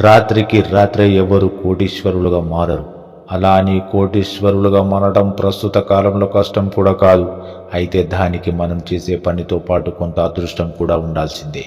రాత్రికి రాత్రే ఎవరు కోటీశ్వరులుగా మారరు. అలా అని కోటీశ్వరులుగా మారడం ప్రస్తుత కాలంలో కష్టం కూడా కాదు. అయితే దానికి మనం చేసే పనితో పాటు కొంత అదృష్టం కూడా ఉండాల్సిందే.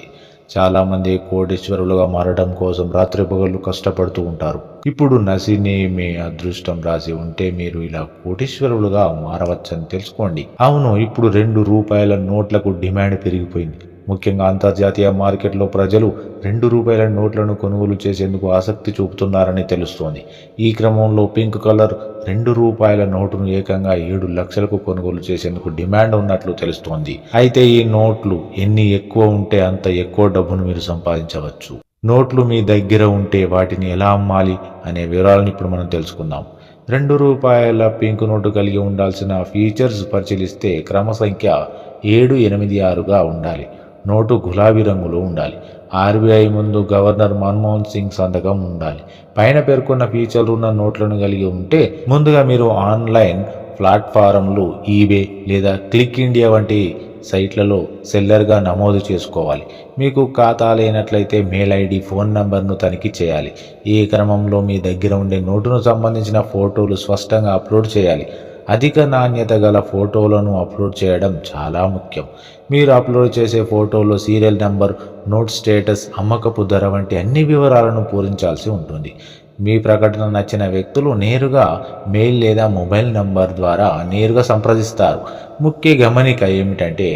చాలామంది కోటీశ్వరులుగా మారడం కోసం రాత్రి పగళ్ళు కష్టపడుతూ ఉంటారు. ఇప్పుడు నసిని మీ అదృష్టం రాసి ఉంటే మీరు ఇలా కోటీశ్వరులుగా మారవచ్చని తెలుసుకోండి. అవును ఇప్పుడు రెండు రూపాయల నోట్లకు డిమాండ్ పెరిగిపోయింది. ముఖ్యంగా అంతర్జాతీయ మార్కెట్లో ప్రజలు రెండు రూపాయల నోట్లను కొనుగోలు చేసేందుకు ఆసక్తి చూపుతున్నారని తెలుస్తోంది. ఈ క్రమంలో పింక్ కలర్ రెండు రూపాయల నోటును ఏకంగా ఏడు లక్షలకు కొనుగోలు చేసేందుకు డిమాండ్ ఉన్నట్లు తెలుస్తోంది. అయితే ఈ నోట్లు ఎన్ని ఎక్కువ ఉంటే అంత ఎక్కువ డబ్బును మీరు సంపాదించవచ్చు. నోట్లు మీ దగ్గర ఉంటే వాటిని ఎలా అమ్మాలి అనే వివరాలను ఇప్పుడు మనం తెలుసుకుందాం. రెండు రూపాయల పింక్ నోటు కలిగి ఉండాల్సిన ఫీచర్స్ పరిశీలిస్తే క్రమ సంఖ్య ఏడు ఎనిమిది ఆరుగా ఉండాలి. నోటు గులాబీ రంగులో ఉండాలి. ఆర్బీఐ ముందు గవర్నర్ మన్మోహన్ సింగ్ సంతకం ఉండాలి. పైన పేర్కొన్న ఫీచర్లు ఉన్న నోట్లను కలిగి ఉంటే ముందుగా మీరు ఆన్లైన్ ప్లాట్ఫారంలు ఈబే లేదా క్లిక్ ఇండియా వంటి సైట్లలో సెల్లర్గా నమోదు చేసుకోవాలి. మీకు ఖాతా లేనట్లయితే మెయిల్ ఐడి ఫోన్ నంబర్ను తనిఖీ చేయాలి. ఈ క్రమంలో మీ దగ్గర ఉండే నోటును సంబంధించిన ఫోటోలు స్పష్టంగా అప్లోడ్ చేయాలి. అధిక నాణ్యత గల ఫోటోలను అప్లోడ్ చేయడం చాలా ముఖ్యం. మీరు అప్లోడ్ చేసే ఫోటోలో సీరియల్ నెంబర్ నోట్ స్టేటస్ అమ్మకపు ధర వంటి అన్ని వివరాలను పూరించాల్సి ఉంటుంది. మీ ప్రకటన నచ్చిన వ్యక్తులు నేరుగా మెయిల్ లేదా మొబైల్ నంబర్ ద్వారా నేరుగా సంప్రదిస్తారు. ముఖ్య గమనిక ఏమిటంటే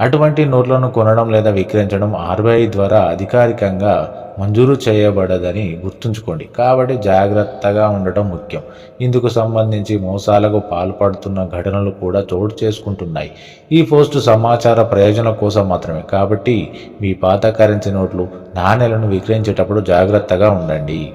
అటువంటి నోట్లను కొనడం లేదా విక్రయించడం ఆర్బీఐ ద్వారా అధికారికంగా మంజూరు చేయబడదని గుర్తుంచుకోండి. కాబట్టి జాగ్రత్తగా ఉండటం ముఖ్యం. ఇందుకు సంబంధించి మోసాలకు పాల్పడుతున్న ఘటనలు కూడా చోటు చేసుకుంటున్నాయి. ఈ పోస్ట్ సమాచార ప్రయోజనం కోసం మాత్రమే. కాబట్టి మీ పాత కరెన్సీ నోట్లు నాణేలను విక్రయించేటప్పుడు జాగ్రత్తగా ఉండండి.